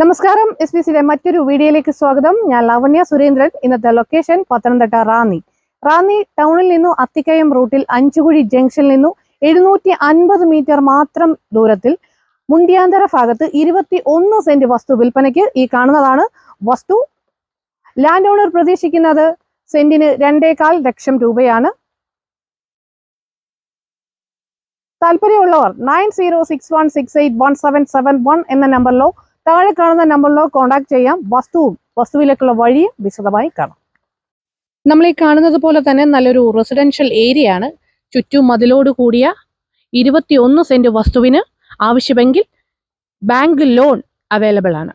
നമസ്കാരം S B സിയുടെ മറ്റൊരു വീഡിയോയിലേക്ക് സ്വാഗതം. ഞാൻ ലവണ്യ സുരേന്ദ്രൻ ഇന്നത്തെ ലൊക്കേഷൻ പത്തനംതിട്ട റാന്നി. റാന്നി ടൗണിൽ നിന്നും അത്തിക്കയം റൂട്ടിൽ അഞ്ചുകുഴി ജംഗ്ഷനിൽ നിന്നും എഴുന്നൂറ്റി അൻപത് മീറ്റർ മാത്രം ദൂരത്തിൽ മുണ്ടിയാന്തര ഭാഗത്ത് ഇരുപത്തി ഒന്ന് സെന്റ് വസ്തു വിൽപ്പനയ്ക്ക് ഈ കാണുന്നതാണ് വസ്തു. ലാൻഡ് ഓണർ പ്രതീക്ഷിക്കുന്നത് സെന്റിന് രണ്ടേകാൽ ലക്ഷം രൂപയാണ്. താല്പര്യമുള്ളവർ nine zero six one six eight one seven seven one എന്ന നമ്പറിലോ താഴെ കാണുന്ന നമ്പറിലോ കോൺടാക്ട് ചെയ്യാം. വസ്തുവും വസ്തുവിലേക്കുള്ള വഴിയും വിശദമായി കാണാം. നമ്മൾ ഈ കാണുന്നത് പോലെ തന്നെ നല്ലൊരു റെസിഡൻഷ്യൽ ഏരിയ ആണ്. ചുറ്റും മതിലോട് കൂടിയ ഇരുപത്തിയൊന്ന് സെന്റ് വസ്തുവിന് ആവശ്യമെങ്കിൽ ബാങ്ക് ലോൺ അവൈലബിൾ ആണ്.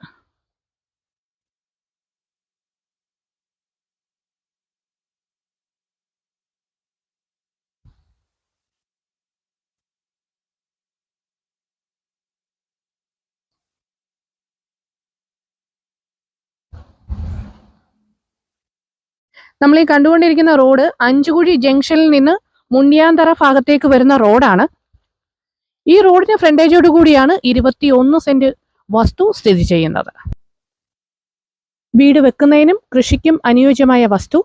നമ്മൾ ഈ കണ്ടുകൊണ്ടിരിക്കുന്ന റോഡ് അഞ്ചുകുഴി ജംഗ്ഷനിൽ നിന്ന് മുണ്ടിയാന്തറ ഭാഗത്തേക്ക് വരുന്ന റോഡാണ്. ഈ റോഡിന് ഫ്രണ്ടേജോട് കൂടിയാണ് ഇരുപത്തിയൊന്ന് സെന്റ് വസ്തു സ്ഥിതി ചെയ്യുന്നത്. വീട് വെക്കുന്നതിനും കൃഷിക്കും അനുയോജ്യമായ വസ്തു